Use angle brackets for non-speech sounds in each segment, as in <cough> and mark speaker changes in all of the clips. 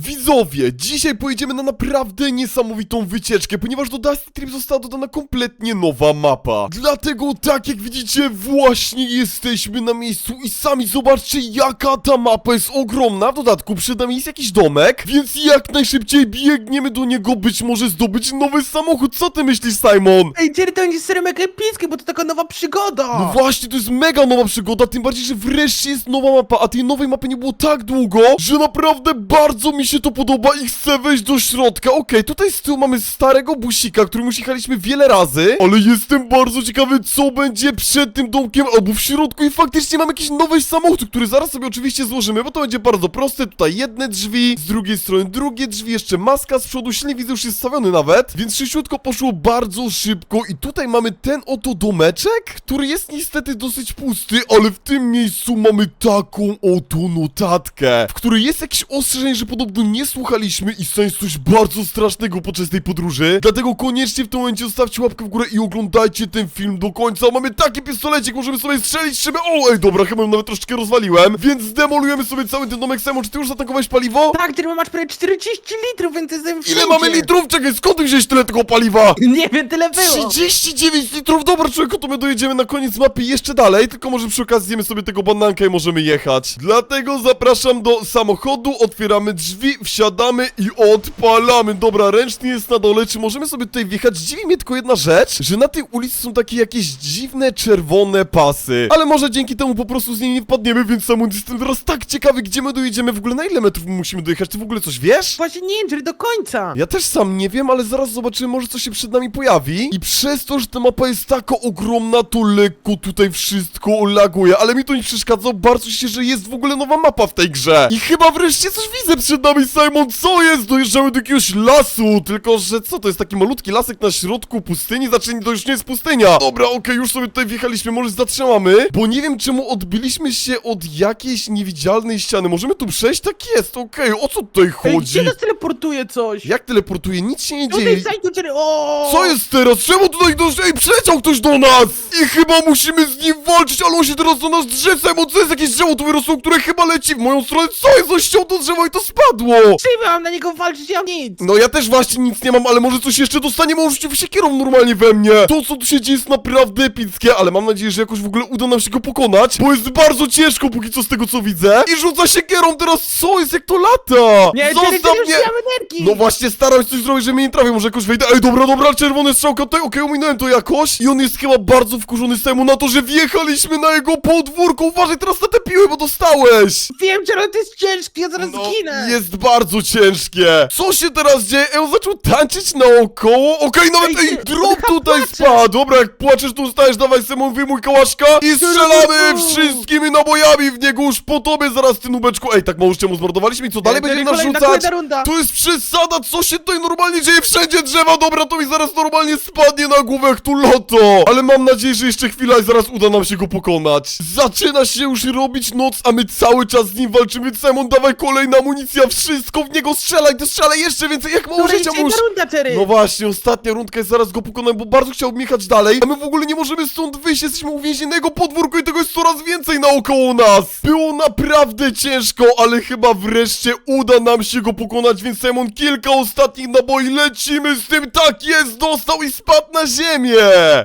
Speaker 1: Widzowie, dzisiaj pojedziemy na naprawdę niesamowitą wycieczkę, ponieważ do Dusty Trip została dodana kompletnie nowa mapa. Dlatego, tak jak widzicie, właśnie jesteśmy na miejscu i sami zobaczcie, jaka ta mapa jest ogromna. W dodatku, przed nami jest jakiś domek, więc jak najszybciej biegniemy do niego, być może zdobyć nowy samochód. Co ty myślisz, Simon?
Speaker 2: Ej, Jerry, to będzie serio mega epickie, bo to taka nowa przygoda!
Speaker 1: No właśnie, to jest mega nowa przygoda, tym bardziej, że wreszcie jest nowa mapa, a tej nowej mapy nie było tak długo, że naprawdę bardzo mi się to podoba i chcę wejść do środka. Okej, tutaj z tyłu mamy starego busika, którym już jechaliśmy wiele razy, ale jestem bardzo ciekawy, co będzie przed tym domkiem albo w środku i faktycznie mamy jakiś nowy samochód, który zaraz sobie oczywiście złożymy, bo to będzie bardzo proste. Tutaj jedne drzwi, z drugiej strony drugie drzwi, jeszcze maska z przodu, silnik widzę już jest stawiony nawet, więc szybciutko poszło bardzo szybko i tutaj mamy ten oto domeczek, który jest niestety dosyć pusty, ale w tym miejscu mamy taką oto notatkę, w której jest jakieś ostrzeżenie, że podobno nie słuchaliśmy i stanie się coś bardzo strasznego podczas tej podróży, dlatego koniecznie w tym momencie zostawcie łapkę w górę i oglądajcie ten film do końca. Mamy taki pistolecik, możemy sobie strzelić szybę. O, ej, dobra, chyba ją nawet troszeczkę rozwaliłem, więc zdemolujemy sobie cały ten domek. Simon, czy ty już zatankowałeś paliwo?
Speaker 2: Tak, Jerry, masz prawie 40 litrów, więc jestem
Speaker 1: Ile
Speaker 2: wszędzie.
Speaker 1: mamy litrów? Czekaj, skąd ty wziąłeś tyle tego paliwa?
Speaker 2: Nie wiem, tyle było!
Speaker 1: 39 litrów, dobra człowieku, to my dojedziemy na koniec mapy jeszcze dalej, tylko może przy okazji zjemy sobie tego bananka i możemy jechać. Dlatego zapraszam do samochodu, otwieramy drzwi, wsiadamy i odpalamy. Dobra, ręczny jest na dole, czy możemy sobie tutaj wjechać? Dziwi mnie tylko jedna rzecz, że na tej ulicy są takie jakieś dziwne, czerwone pasy. Ale może dzięki temu po prostu z niej nie wpadniemy, więc sam jestem teraz tak ciekawy, gdzie my dojedziemy, w ogóle na ile metrów my musimy dojechać, ty w ogóle coś wiesz?
Speaker 2: Właśnie nie, Jerry, do końca!
Speaker 1: Ja też sam nie wiem, ale zaraz zobaczymy, może coś się przed nami pojawi. I przez to, że ta mapa jest taka ogromna, to lekko tutaj wszystko laguje. Ale mi to nie przeszkadza, bardzo się, że jest w ogóle nowa mapa w tej grze. I chyba wreszcie coś widzę przed nami, Simon. Co jest? Dojeżdżamy do jakiegoś lasu. Tylko, że co, to jest taki malutki lasek na środku pustyni? Znaczy, to już nie jest pustynia. Dobra, okej, już sobie tutaj wjechaliśmy, może zatrzymamy. Bo nie wiem, czemu odbiliśmy się od jakiejś niewidzialnej ściany. Możemy tu przejść? Tak jest, okej. O co tutaj
Speaker 2: Ej,
Speaker 1: chodzi?
Speaker 2: gdzie nas teleportuje coś?
Speaker 1: Jak teleportuje? Nic się nie
Speaker 2: Tutaj
Speaker 1: dzieje.
Speaker 2: zajdź tu, Jerry, o!
Speaker 1: Co jest teraz? Czemu tutaj dość? Ej, przyleciał ktoś do nas! I chyba musimy z nim walczyć, ale on się teraz do nas drze, Simon, co jest jakieś drzewo tu wyrosło, które chyba leci w moją stronę? Co jest? On ściął to drzewo i to spadło!
Speaker 2: Czym mam na niego walczyć? Ja nic!
Speaker 1: No ja też właśnie nic nie mam, ale może coś jeszcze dostaniemy, on rzucił siekierą normalnie we mnie. To, co tu się dzieje jest naprawdę epickie, ale mam nadzieję, że jakoś w ogóle uda nam się go pokonać, bo jest bardzo ciężko póki co z tego, co widzę. I rzuca siekierą teraz, co jest? Jak to lata?
Speaker 2: Nie,
Speaker 1: Zostaw
Speaker 2: ty już nie mam energii!
Speaker 1: No właśnie, starałem się coś zrobić, że mnie nie trafię, może jakoś wejdę. Ej, dobra, dobra, czerwone strzałka tutaj, okej, ominąłem to jakoś. I on jest chyba bardzo wkurzony z temu na to, że wjechaliśmy na jego podwórko. Uważaj teraz na te piły, bo dostałeś.
Speaker 2: Wiem, ale to jest ciężkie, ja zaraz
Speaker 1: No,
Speaker 2: zginę!
Speaker 1: jest bardzo ciężkie. Co się teraz dzieje? Ej, on zaczął tańczyć naokoło. Okej, nawet,
Speaker 2: Ej,
Speaker 1: drop tutaj spadł. Dobra, jak płaczesz, tu zostajesz, dawaj Simon, wyjmuj kałaszka i strzelamy wszystkimi nabojami w niego już po tobie zaraz, ty nubeczku. Ej, tak mało już czemu zmordowaliśmy i co dalej będziemy nas
Speaker 2: kolejna,
Speaker 1: rzucać?
Speaker 2: kolejna runda!
Speaker 1: To jest przesada, co się tutaj normalnie dzieje? Wszędzie drzewa, dobra, to mi zaraz normalnie spadnie na głowę jak tu loto. Ale mam nadzieję, że jeszcze chwila i zaraz uda nam się go pokonać. Zaczyna się już robić noc, a my cały czas z nim walczymy. Simon, dawaj kolejna amunicja, wszystko w niego strzelaj, to strzelaj jeszcze więcej, jak mało
Speaker 2: Dobra,
Speaker 1: życia mu już...
Speaker 2: jedna runda, Jerry!
Speaker 1: No właśnie, ostatnia rundka jest zaraz go pokonam, bo bardzo chciałbym jechać dalej, a my w ogóle nie możemy stąd wyjść, jesteśmy uwięzieni na jego podwórku i tego jest coraz więcej naokoło nas. Było naprawdę ciężko, ale chyba wreszcie uda nam się go pokonać, więc Simon, kilka ostatnich naboi, lecimy z tym, tak jest, dostał i spadł na ziemię.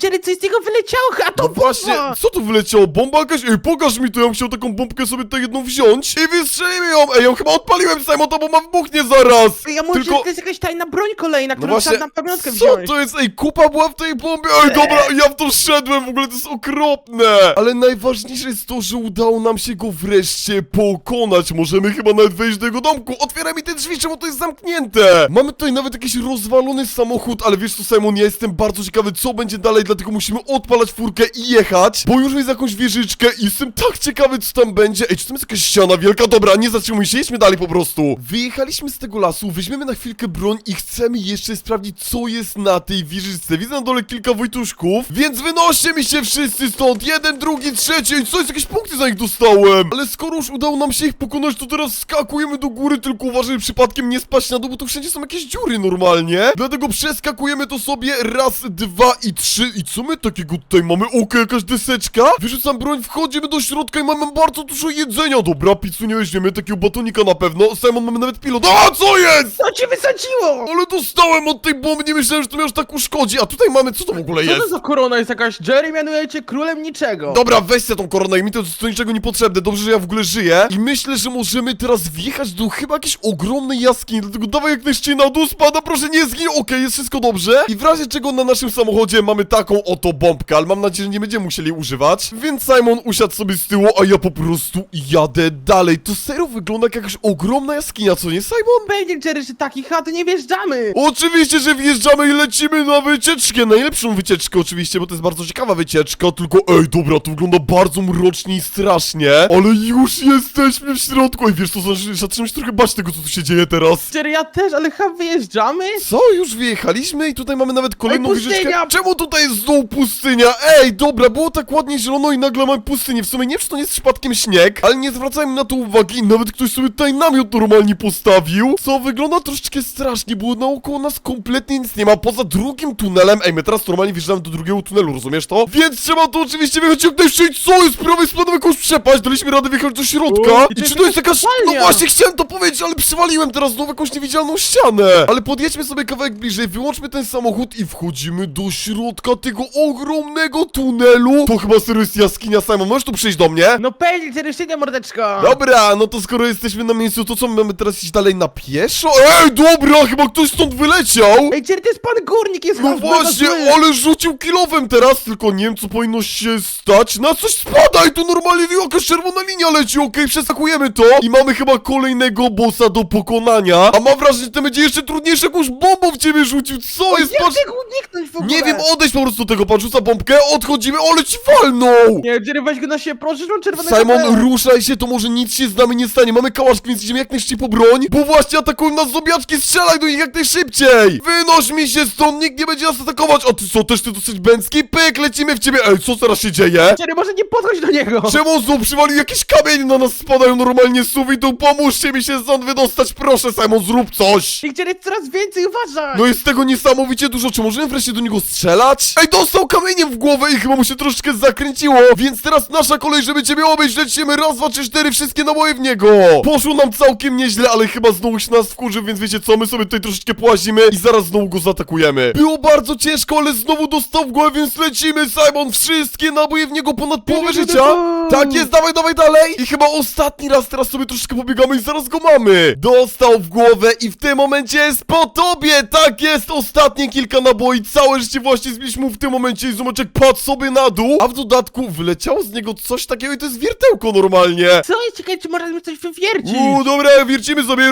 Speaker 2: Jerry, coś z niego wyleciało, a to
Speaker 1: No właśnie,
Speaker 2: bomba!
Speaker 1: co tu wyleciało? Bomba jakaś? Ej, pokaż mi to, ja bym chciał taką bombkę sobie tutaj jedną wziąć i wystrzelimy ją. Ej, ją chyba odpaliłem, Simon, ta bomba wybuchnie zaraz.
Speaker 2: Ja mówię,
Speaker 1: Tylko-
Speaker 2: że to jest jakaś tajna broń kolejna,
Speaker 1: No
Speaker 2: którą
Speaker 1: właśnie,
Speaker 2: trzeba na pamiątkę
Speaker 1: co
Speaker 2: wziąć.
Speaker 1: to jest? Ej, kupa była w tej bombie! Ej, dobra, ja w to wszedłem, w ogóle to jest okropne! Ale najważniejsze jest to, że udało nam się go wreszcie pokonać. Możemy chyba nawet wejść do jego domku. Otwieraj mi te drzwi, czemu to jest zamknięte? Mamy tutaj nawet jakiś rozwalony samochód, ale wiesz co, Simon, ja jestem bardzo ciekawy, co będzie dalej, dlatego musimy odpalać furkę i jechać, bo już jest jakąś wieżyczkę i jestem tak ciekawy, co tam będzie. Ej, czy tam jest jakaś ściana wielka? Dobra, nie zatrzymuj się, jedźmy dalej po prostu. Wyjechaliśmy z tego lasu, weźmiemy na chwilkę broń i chcemy jeszcze sprawdzić, co jest na tej wieżyczce. Widzę na dole kilka wojtuszków, więc wynoście mi się wszyscy stąd. Jeden, drugi, trzeci. Co jest? Jakieś punkty za nich dostałem. Ale skoro już udało nam się ich pokonać, to teraz skakujemy do góry, tylko uważaj, przypadkiem nie spaść na dół, bo tu wszędzie są jakieś dziury normalnie. Dlatego przeskakujemy to sobie raz, dwa i trzy. I co my takiego tutaj mamy? Okej, jakaś deseczka. Wyrzucam broń, wchodzimy do środka i mamy bardzo dużo jedzenia. Dobra, pizzu nie weźmiemy, takiego batonika na pewno. Simon, Mamy nawet pilot. A, co jest?
Speaker 2: Co cię wysadziło?
Speaker 1: Ale dostałem od tej bomby, nie myślałem, że to mnie aż tak uszkodzi. A tutaj mamy, co to w ogóle
Speaker 2: Co to
Speaker 1: jest?
Speaker 2: za korona jest jakaś? Jerry mianuje cię królem niczego.
Speaker 1: Dobra, weź sobie tą koronę i mi to jest do niczego niepotrzebne. Dobrze, że ja w ogóle żyję. I myślę, że możemy teraz wjechać do chyba jakiejś ogromnej jaskini. Dlatego dawaj jak najszybciej na dół, spada, proszę nie zgin. Okej, jest wszystko dobrze. I w razie czego na naszym samochodzie mamy taką oto bombkę, ale mam nadzieję, że nie będziemy musieli używać. Więc Simon usiadł sobie z tyłu, a ja po prostu jadę dalej. To serio wygląda jak jakaś ogromna jaskinia, co nie, Simon?
Speaker 2: Pewnie Jerry, że takich chat nie wjeżdżamy.
Speaker 1: Oczywiście, że wjeżdżamy i lecimy na wycieczkę. Najlepszą wycieczkę oczywiście, bo to jest bardzo ciekawa wycieczka. Tylko ej, dobra, to wygląda bardzo mrocznie i strasznie. Ale już jesteśmy w środku. Ej, wiesz co, zaczynam się trochę bać tego, co tu się dzieje teraz.
Speaker 2: Jerry, ja też, ale chyba wyjeżdżamy?
Speaker 1: Co? Już wyjechaliśmy i tutaj mamy nawet kolejną
Speaker 2: Ej, pustynia!
Speaker 1: wycieczkę. Czemu tutaj jest znowu pustynia? Ej, dobra, było tak ładnie zielono i nagle mamy pustynię. W sumie nie wiem, czy to nie jest przypadkiem śnieg, ale nie zwracajmy na to uwagi. Nawet ktoś sobie tutaj namiot normalnie postawił. Co wygląda troszeczkę strasznie, bo naokoło nas kompletnie nic nie ma, poza drugim tunelem. Ej, my teraz normalnie wjeżdżamy do drugiego tunelu, rozumiesz to? Więc trzeba to oczywiście wyjechać jak najszybciej. Co jest? Prawie spadłem jakąś przepaść, daliśmy radę wjechać do środka. I czy to jest jakaś... No właśnie, chciałem to powiedzieć, ale przywaliłem teraz znowu jakąś niewidzialną ścianę. Ale podjedźmy sobie kawałek bliżej, wyłączmy ten samochód i wchodzimy do środka tego ogromnego tunelu. To chyba serio jest jaskinia, Simon, możesz tu przyjść do mnie?
Speaker 2: No pewnie, szybko mordeczko.
Speaker 1: Dobra, no to skoro jesteśmy na miejscu, to co, my mamy teraz iść dalej na pieszo? Ej, dobra, chyba ktoś stąd wyleciał!
Speaker 2: Ej, Jerry, to jest pan górnik, jest
Speaker 1: No właśnie,
Speaker 2: zły.
Speaker 1: ale rzucił kilowem teraz, tylko nie wiem co powinno się stać. Na coś spada i tu normalnie jakaś czerwona linia leci, okej, przeskakujemy to. I mamy chyba kolejnego bossa do pokonania. A mam wrażenie, że to będzie jeszcze trudniejsze, jakąś bombą w ciebie rzucił. Co jest,
Speaker 2: Jak
Speaker 1: patrz...
Speaker 2: tego uniknąć w ogóle?
Speaker 1: Nie wiem, odejdź po prostu do tego, pan rzuca bombkę, odchodzimy, ale ci walnął!
Speaker 2: Nie, Jerry, weź go na siebie, proszę, mam czerwone
Speaker 1: Simon, ruszaj się, to może nic się z nami nie stanie. Mamy kałaszki, więc idziemy jak najszybciej po broń. Bo właśnie atakują nas zobiaczki, strzelaj do nich jak najszybciej! Wynoś mi się stąd, nikt nie będzie nas atakować! A ty co, też ty dosyć bęcki? Pyk, lecimy w ciebie! Ej, co teraz się dzieje?
Speaker 2: Jerry, może nie podchodź do niego.
Speaker 1: Czemu znów przywalił jakieś kamienie na nas spadają normalnie z sufitu? Pomóżcie mi się stąd wydostać, proszę Simon, zrób coś!
Speaker 2: Ich Jerry, coraz więcej, uważaj.
Speaker 1: No jest tego niesamowicie dużo, czy możemy wreszcie do niego strzelać? Ej, dostał kamieniem w głowę i chyba mu się troszeczkę zakręciło, więc teraz nasza kolej, żeby ciebie obejść, lecimy raz, dwa, trzy, cztery, wszystkie naboje w niego! Poszło nam całkiem nieźle, ale chyba znowu się nas wkurzy, więc wiecie co, my sobie tutaj troszeczkę połazimy i zaraz znowu go zaatakujemy. Było bardzo ciężko, ale znowu dostał w głowę, więc lecimy, Simon, wszystkie naboje w niego ponad połowę życia! Tak jest, dawaj, dawaj dalej! I chyba ostatni raz teraz sobie troszeczkę pobiegamy i zaraz go mamy! Dostał w głowę i w tym momencie jest po tobie! Tak jest, ostatnie kilka naboi, całe życie właśnie zbiliśmy mu w tym momencie i zomeczek padł sobie na dół, a w dodatku wyleciało z niego coś takiego i to jest wiertełko normalnie!
Speaker 2: Co czy można mi coś wywiercić?
Speaker 1: Uuu, dobra, wiercimy sobie.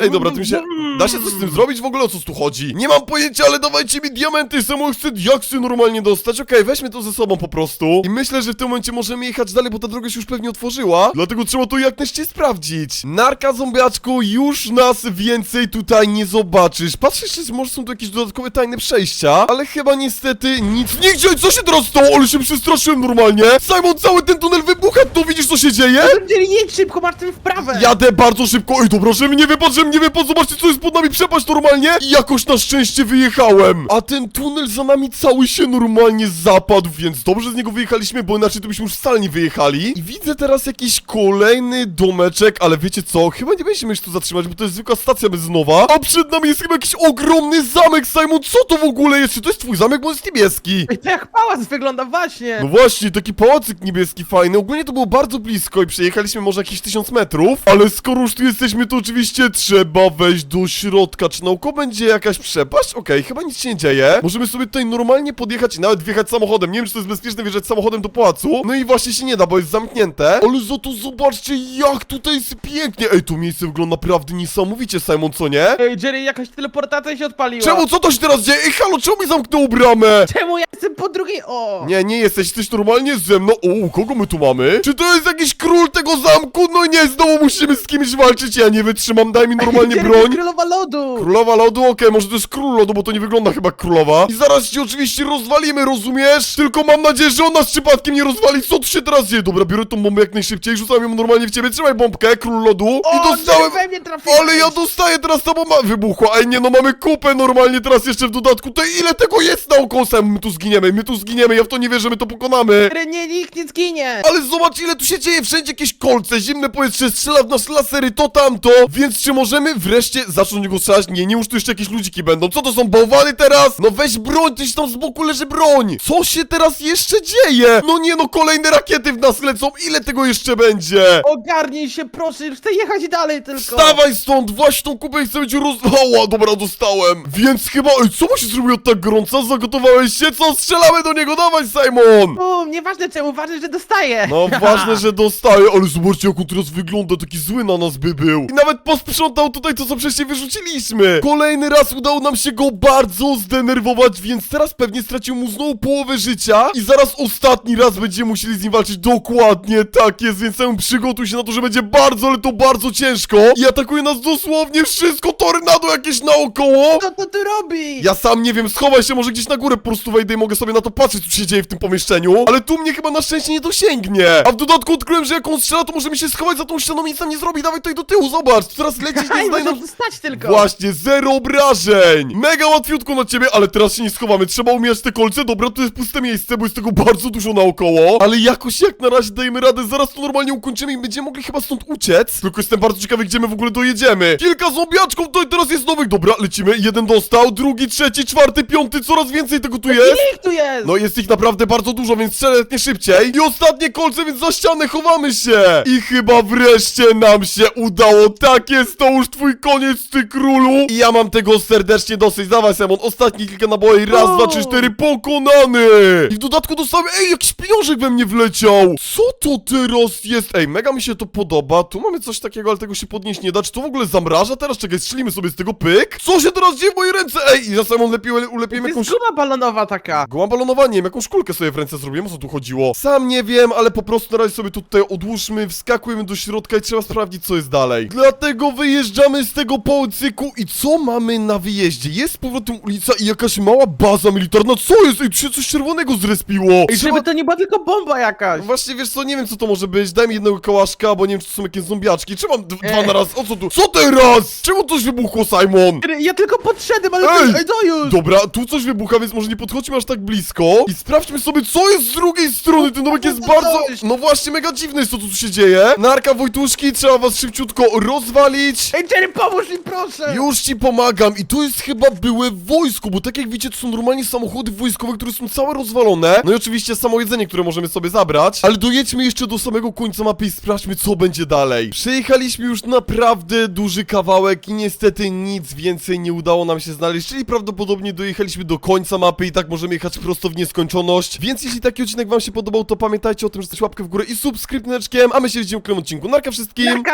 Speaker 1: Ej, dobra, to mi się. Da się coś z tym zrobić w ogóle o co tu chodzi? Nie mam pojęcia, ale dawajcie mi diamenty, samo chcę diaksy normalnie dostać. Okej, weźmy to ze sobą po prostu. I myślę, że w tym momencie możemy jechać dalej, bo ta droga się już pewnie otworzyła. Dlatego trzeba to jak najszybciej sprawdzić. Narka zombiaczku, już nas więcej tutaj nie zobaczysz. Patrz jeszcze, może są tu jakieś dodatkowe tajne przejścia, ale chyba niestety nic. Nigdzie, co się teraz stało? Ale się przestraszyłem normalnie. Simon, cały ten tunel wybucha, to widzisz co się dzieje?
Speaker 2: Jedź szybko, tym w prawe.
Speaker 1: Jadę bardzo szybko. Ej, dobra, że mi nie wypadł, że mi nie wypadł. Zobaczcie, co jest pod nami. Przepaść normalnie. I jakoś na szczęście wyjechałem. A ten tunel za nami cały się normalnie zapadł, więc dobrze z niego wyjechaliśmy, bo inaczej to byśmy już wcale nie wyjechali. I widzę teraz jakiś kolejny domeczek, ale wiecie co? Chyba nie będziemy się tu zatrzymać, bo to jest zwykła stacja benzynowa. A przed nami jest chyba jakiś ogromny zamek, Simon. Co to w ogóle jest? Czy to jest twój zamek, bo jest niebieski?
Speaker 2: Ej, to jak pałac wygląda, właśnie.
Speaker 1: No właśnie, taki pałacyk niebieski fajny. Ogólnie to było bardzo blisko i przejechaliśmy może jakieś tysiąc metrów. Ale skoro już tu jesteśmy, to oczywiście trzeba wejść do środka. Czy naokoło będzie jakaś przepaść? Okej, chyba nic się nie dzieje. Możemy sobie tutaj normalnie podjechać i nawet wjechać samochodem. Nie wiem, czy to jest bezpieczne wjeżdżać samochodem do pałacu. No i właśnie się nie da, bo jest zamknięte. Ale za to zobaczcie, jak tutaj jest pięknie. Ej, to miejsce wygląda naprawdę niesamowicie, Simon, co nie?
Speaker 2: Ej, Jerry, jakaś teleportacja się odpaliła.
Speaker 1: Czemu, co to się teraz dzieje? Ej, halo, czemu mi zamknął bramę?
Speaker 2: Czemu ja jestem po drugiej? O!
Speaker 1: Nie, nie jesteś, jesteś normalnie ze mną. O, kogo my tu mamy? Czy to jest jakiś król tego zamku? No nie, znowu musimy z kimś walczyć. Ja nie wytrzymam, daj mi normalnie <laughs> broń.
Speaker 2: Królowa lodu!
Speaker 1: Królowa lodu, okej, może to jest król lodu, bo to nie wygląda chyba jak królowa. I zaraz ci oczywiście rozwalimy, rozumiesz? Tylko mam nadzieję, że on nas przypadkiem nie rozwali. Co tu się teraz dzieje? Dobra, biorę tą bombę jak najszybciej, rzucam ją normalnie w ciebie. Trzymaj bombkę, król lodu.
Speaker 2: O,
Speaker 1: I dostałem...
Speaker 2: we mnie trafiłeś!
Speaker 1: Ale ja dostaję teraz ta bomba wybuchła. Ej, nie no, mamy kupę normalnie teraz jeszcze w dodatku. To ile tego jest naokoło? Sam my tu zginiemy, my tu zginiemy. Ja w to nie wierzę, my to pokonamy.
Speaker 2: Nie, nikt nie zginie!
Speaker 1: Ale zobacz ile tu się dzieje, wszędzie jakieś kolce, zimne powietrze, strzela w nas lasery, to tamto Więc czy możemy wreszcie zacząć go strzelać? Nie, nie już tu jeszcze jakieś ludziki będą, co to są, bałwany teraz? No weź broń, tyś tam z boku leży broń Co się teraz jeszcze dzieje? No nie no, kolejne rakiety w nas lecą, ile tego jeszcze będzie?
Speaker 2: Ogarnij się, proszę, chcę jechać dalej tylko!
Speaker 1: Wstawaj stąd, właśnie tą kupę i chcę być rozwała Dobra, dostałem Więc chyba, ej, co mu się zrobiło tak gorąco? Zagotowałeś się? Co? Strzelamy do niego, dawaj Simon!
Speaker 2: Bum, nieważne czemu, ważne, że dostaję!
Speaker 1: No ważne, <laughs> że dostaje, ale zobaczcie jak on teraz wygląda, taki zły na nas by był. I nawet posprzątał tutaj to, co wcześniej wyrzuciliśmy. Kolejny raz udało nam się go bardzo zdenerwować, więc teraz pewnie stracił mu znowu połowę życia. I zaraz ostatni raz będziemy musieli z nim walczyć. Dokładnie tak jest, więc sam przygotuj się na to, że będzie bardzo, ale to bardzo ciężko. I atakuje nas dosłownie wszystko, tornado jakieś naokoło.
Speaker 2: Co to tu robi?
Speaker 1: Ja sam nie wiem, schowaj się, może gdzieś na górę po prostu wejdę i mogę sobie na to patrzeć, co się dzieje w tym pomieszczeniu. Ale tu mnie chyba na szczęście nie dosięgnie. A w dodatku odkryłem, że jak on strzela, to możemy się schować za tą ścianą i nic nam nie zrobi. Dawaj tutaj do tyłu, zobacz. Teraz lecisz, <laughs> nie
Speaker 2: Aj,
Speaker 1: znaj
Speaker 2: można
Speaker 1: nam...
Speaker 2: tu stać tylko!
Speaker 1: Właśnie, zero obrażeń! Mega łatwiutko na ciebie, ale teraz się nie schowamy. Trzeba umijać te kolce. Dobra, to jest puste miejsce, bo jest tego bardzo dużo naokoło. Ale jakoś jak na razie dajemy radę. Zaraz to normalnie ukończymy i będziemy mogli chyba stąd uciec. Tylko jestem bardzo ciekawy, gdzie my w ogóle dojedziemy. Kilka zombiaczków to teraz jest nowych. Dobra, lecimy. Jeden dostał, drugi, trzeci, czwarty, piąty. Coraz więcej tego tu jest.
Speaker 2: Ich tu jest?
Speaker 1: No jest ich naprawdę bardzo dużo, więc strzelę nie szybciej. I ostatnie kolce, więc za ścianę chowamy się. I chyba wreszcie nam się udało. Tak jest, to już twój koniec, ty królu. I ja mam tego serdecznie dosyć. Dawaj, Simon, ostatnie kilka naboi. Raz,
Speaker 2: O.
Speaker 1: dwa, trzy, cztery, pokonany. I w dodatku dostałem, ej, jakiś pieniążek we mnie wleciał. Co to teraz jest? Ej, mega mi się to podoba. Tu mamy coś takiego, ale tego się podnieść nie da. Czy to w ogóle zamraża teraz? Czekaj, strzelimy sobie z tego pyk. Co się teraz dzieje w mojej ręce? Ej, i za Simon
Speaker 2: To
Speaker 1: ulepiemy
Speaker 2: jest
Speaker 1: jakąś...
Speaker 2: guma balonowa taka!
Speaker 1: Gołam balonowaniem, jakąś kulkę sobie w ręce zrobiłem, o co tu chodziło? Sam nie wiem, ale po prostu na razie sobie tutaj odłóżmy, wskakujemy do środka i trzeba sprawdzić, co jest dalej. Dlatego wyjeżdżamy z tego pałacyku i co mamy na wyjeździe? Jest z powrotem ulica i jakaś mała baza militarna, co jest? Ej, tu się coś czerwonego zrespiło!
Speaker 2: Ej,
Speaker 1: Trzeba-
Speaker 2: żeby to nie była tylko bomba jakaś!
Speaker 1: No Właśnie, wiesz co, nie wiem co to może być, daj mi jednego kołaszka, bo nie wiem czy to są jakieś zombiaczki. Czy mam d- dwa
Speaker 2: Ej.
Speaker 1: na raz? O co tu? Co teraz? Czemu coś wybuchło, Simon?
Speaker 2: Ja tylko podszedłem, ale
Speaker 1: Ej!
Speaker 2: Ej, to już!
Speaker 1: Dobra, tu coś wybucha, więc może nie podchodźmy aż tak blisko I sprawdźmy sobie, co jest z drugiej strony Ten domek jest
Speaker 2: to
Speaker 1: bardzo... No właśnie, mega dziwne jest to, co tu się dzieje Narka Wojtuszki, trzeba was szybciutko rozwalić
Speaker 2: Ej, Jerry, pomóż mi, proszę!
Speaker 1: już ci pomagam i to jest chyba byłe wojsko, bo tak jak widzicie, to są normalnie samochody wojskowe, które są całe rozwalone. No i oczywiście samo jedzenie, które możemy sobie zabrać. Ale dojedźmy jeszcze do samego końca mapy i sprawdźmy, co będzie dalej. Przejechaliśmy już naprawdę duży kawałek i niestety nic więcej nie udało nam się znaleźć, czyli prawdopodobnie dojechaliśmy do końca mapy i tak możemy jechać prosto w nieskończoność. Więc jeśli taki odcinek wam się podobał, to pamiętajcie o tym, że stać łapkę w górę i subskrypteczkiem, a my się widzimy w kolejnym odcinku. Narka wszystkim!
Speaker 2: Narka!